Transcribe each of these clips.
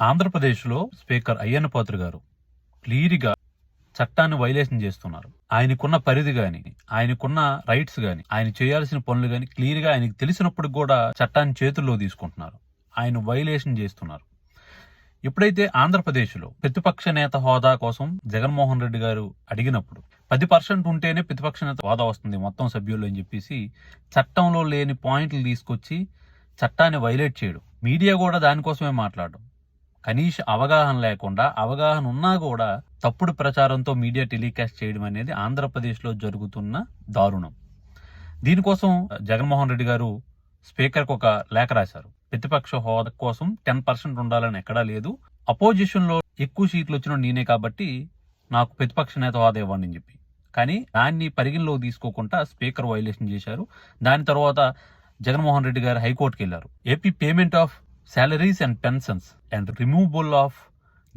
ఆంధ్రప్రదేశ్లో స్పీకర్ అయ్యన్న పాత్ర గారు క్లియర్గా చట్టాన్ని వైలేషన్ చేస్తున్నారు. ఆయనకున్న పరిధి గాని ఆయనకున్న రైట్స్ గాని ఆయన చేయాల్సిన పనులు గాని క్లియర్గా ఆయనకు తెలిసినప్పుడు కూడా చట్టాన్ని చేతుల్లో తీసుకుంటున్నారు. ఆయన వైలేషన్ చేస్తున్నారు. ఎప్పుడైతే ఆంధ్రప్రదేశ్లో ప్రతిపక్ష నేత హోదా కోసం జగన్మోహన్ రెడ్డి గారు అడిగినప్పుడు పది పర్సెంట్ ఉంటేనే ప్రతిపక్ష నేత హోదా వస్తుంది మొత్తం సభ్యులు అని చెప్పేసి చట్టంలో లేని పాయింట్లు తీసుకొచ్చి చట్టాన్ని వైలేట్ చేయడం. మీడియా కూడా దానికోసమే మాట్లాడడం. కనీస అవగాహన లేకుండా అవగాహన ఉన్నా కూడా తప్పుడు ప్రచారంతో మీడియా టెలికాస్ట్ చేయడం అనేది ఆంధ్రప్రదేశ్లో జరుగుతున్న దారుణం. దీనికోసం జగన్మోహన్ రెడ్డి గారు స్పీకర్కి ఒక లేఖ రాశారు. ప్రతిపక్ష హోదా కోసం టెన్ పర్సెంట్ ఉండాలని ఎక్కడా లేదు. అపోజిషన్లో ఎక్కువ సీట్లు వచ్చిన నేనే కాబట్టి నాకు ప్రతిపక్ష నేత హోదా ఇవ్వండి అని చెప్పి. కానీ దాన్ని పరిగణలోకి తీసుకోకుండా స్పీకర్ వైలేషన్ చేశారు. దాని తర్వాత జగన్మోహన్ రెడ్డి గారు హైకోర్టుకి వెళ్ళారు. AP payment of salaries and pensions and removable of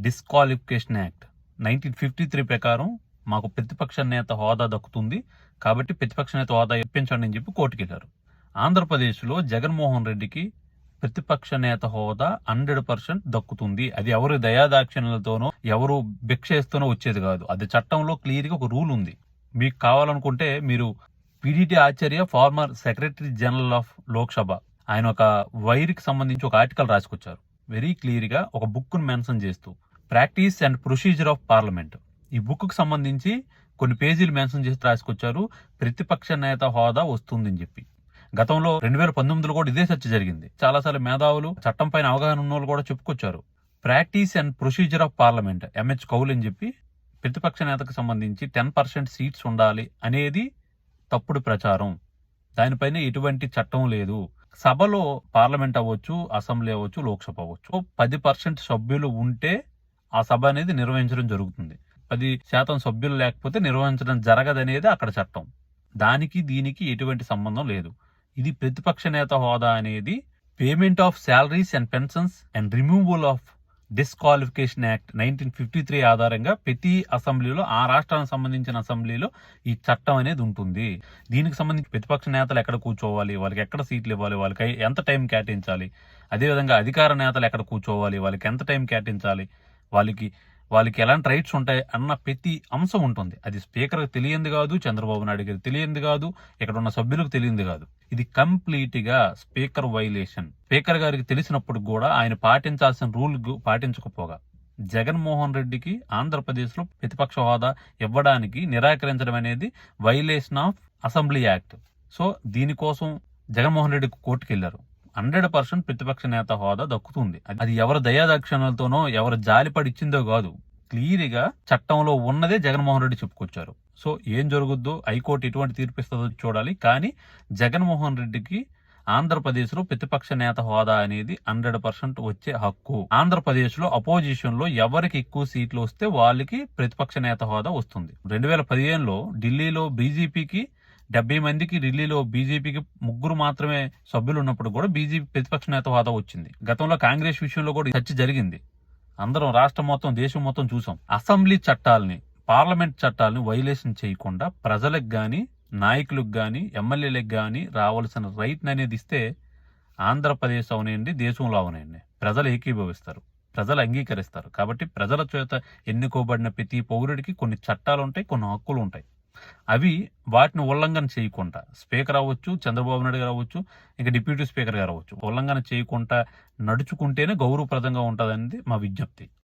disqualification act nineteen fifty three ప్రకారం మాకు ప్రతిపక్ష నేత హోదా దక్కుతుంది. కాబట్టి ప్రతిపక్ష నేత హోదా ఇప్పించండి అని చెప్పి కోర్టుకి వెళ్ళారు. ఆంధ్రప్రదేశ్లో జగన్మోహన్ రెడ్డికి ప్రతిపక్ష నేత హోదా హండ్రెడ్ పర్సెంట్ దక్కుతుంది. అది ఎవరి దయాదాక్షిణ్యలతోనో ఎవరు భిక్షేస్తూనో వచ్చేది కాదు. అది చట్టంలో క్లియర్గా ఒక రూల్ ఉంది. మీకు కావాలనుకుంటే మీరు PDT Acharya former secretary general of Lok Sabha ఆయన ఒక వైర్కి సంబంధించి ఒక ఆర్టికల్ రాసుకొచ్చారు. వెరీ క్లియర్గా ఒక బుక్ను మెన్షన్ చేస్తూ practice and procedure of parliament ఈ బుక్కు సంబంధించి కొన్ని పేజీలు మెన్షన్ చేసి రాసుకొచ్చారు. ప్రతిపక్ష నేత హోదా వస్తుందని చెప్పి. గతంలో రెండు వేల పంతొమ్మిదిలో కూడా ఇదే చర్చ జరిగింది. చాలాసార్లు మేధావులు చట్టం పైన అవగాహన ఉన్న వాళ్ళు కూడా చెప్పుకొచ్చారు. Practice and procedure of parliament MH Kaul అని చెప్పి ప్రతిపక్ష నేతకు సంబంధించి టెన్ పర్సెంట్ సీట్స్ ఉండాలి అనేది తప్పుడు ప్రచారం. దానిపైన ఎటువంటి చట్టం లేదు. సభలో పార్లమెంట్ అవ్వచ్చు అసెంబ్లీ అవ్వచ్చు లోక్సభ అవ్వచ్చు. పది పర్సెంట్ సభ్యులు ఉంటే ఆ సభ అనేది నిర్వహించడం జరుగుతుంది. పది శాతం సభ్యులు లేకపోతే నిర్వహించడం జరగదనేది అక్కడ చట్టం. దానికి దీనికి ఎటువంటి సంబంధం లేదు. ఇది ప్రతిపక్ష నేత హోదా అనేది payment of salaries and pensions and removal of disqualification act nineteen fifty three ఆధారంగా ప్రతి అసెంబ్లీలో ఆ రాష్ట్రానికి సంబంధించిన అసెంబ్లీలో ఈ చట్టం అనేది ఉంటుంది. దీనికి సంబంధించి ప్రతిపక్ష నేతలు ఎక్కడ కూర్చోవాలి? వాళ్ళకి ఎక్కడ సీట్లు ఇవ్వాలి? వాళ్ళకి ఎంత టైం కేటాయించాలి? అదేవిధంగా అధికార నేతలు ఎక్కడ కూర్చోవాలి? వాళ్ళకి ఎంత టైం కేటాయించాలి? వాళ్ళకి వాళ్ళకి ఎలాంటి రైట్స్ ఉంటాయి అన్న ప్రతి అంశం ఉంటుంది. అది స్పీకర్కి తెలియంది కాదు చంద్రబాబు నాయుడు గారికి తెలియంది కాదు ఇక్కడ ఉన్న సభ్యులకు తెలియంది కాదు. ఇది కంప్లీట్గా స్పీకర్ వైలేషన్ స్పీకర్ గారికి తెలిసినప్పుడు కూడా ఆయన పాటించాల్సిన రూల్ పాటించకపోగా జగన్మోహన్ రెడ్డికి ఆంధ్రప్రదేశ్లో ప్రతిపక్ష హోదా ఇవ్వడానికి నిరాకరించడం అనేది violation of assembly act so దీనికోసం జగన్మోహన్ రెడ్డి కోర్టుకెళ్ళారు. హండ్రెడ్ పర్సెంట్ ప్రతిపక్ష నేత హోదా దక్కుతుంది. అది- ఎవరి దయాదాక్షిణాలతోనో ఎవరు జాలి పడిచ్చిందో కాదు. క్లియర్గా చట్టంలో ఉన్నదే జగన్మోహన్ రెడ్డి చెప్పుకొచ్చారు. సో ఏం జరుగుద్దో హైకోర్టు ఎటువంటి తీర్పు ఇస్తుందో చూడాలి. కానీ జగన్మోహన్ రెడ్డికి ఆంధ్రప్రదేశ్లో ప్రతిపక్ష నేత హోదా అనేది హండ్రెడ్ పర్సెంట్ వచ్చే హక్కు. ఆంధ్రప్రదేశ్లో అపోజిషన్లో ఎవరికి ఎక్కువ సీట్లు వస్తే వాళ్ళకి ప్రతిపక్ష నేత హోదా వస్తుంది. రెండు వేల పదిహేనులో ఢిల్లీలో బీజేపీకి డెబ్బై మందికి ఢిల్లీలో బీజేపీకి ముగ్గురు మాత్రమే సభ్యులు ఉన్నప్పుడు కూడా బీజేపీ ప్రతిపక్ష నేత హోదా వచ్చింది. గతంలో కాంగ్రెస్ విషయంలో కూడా చర్చ జరిగింది. అందరం రాష్ట్రం మొత్తం దేశం మొత్తం చూసాం. అసెంబ్లీ చట్టాలని పార్లమెంట్ చట్టాలని వైలేషన్ చేయకుండా ప్రజలకు కానీ నాయకులకు కానీ ఎమ్మెల్యేలకు కానీ రావాల్సిన రైట్ని అనేది ఇస్తే ఆంధ్రప్రదేశ్ అవనండి దేశంలో అవనండి. ప్రజలు ఏకీభవిస్తారు. ప్రజలు అంగీకరిస్తారు. కాబట్టి ప్రజల చేత ఎన్నుకోబడిన ప్రతి పౌరుడికి కొన్ని చట్టాలు ఉంటాయి కొన్ని హక్కులు ఉంటాయి. అవి వాటిని ఉల్లంఘన చేయకుండా స్పీకర్ అవ్వచ్చు చంద్రబాబు నాయుడు గారు అవ్వచ్చు ఇంకా డిప్యూటీ స్పీకర్ గారు అవ్వచ్చు. ఉల్లంఘన చేయకుండా నడుచుకుంటేనే గౌరవప్రదంగా ఉంటుందనేది మా విజ్ఞప్తి.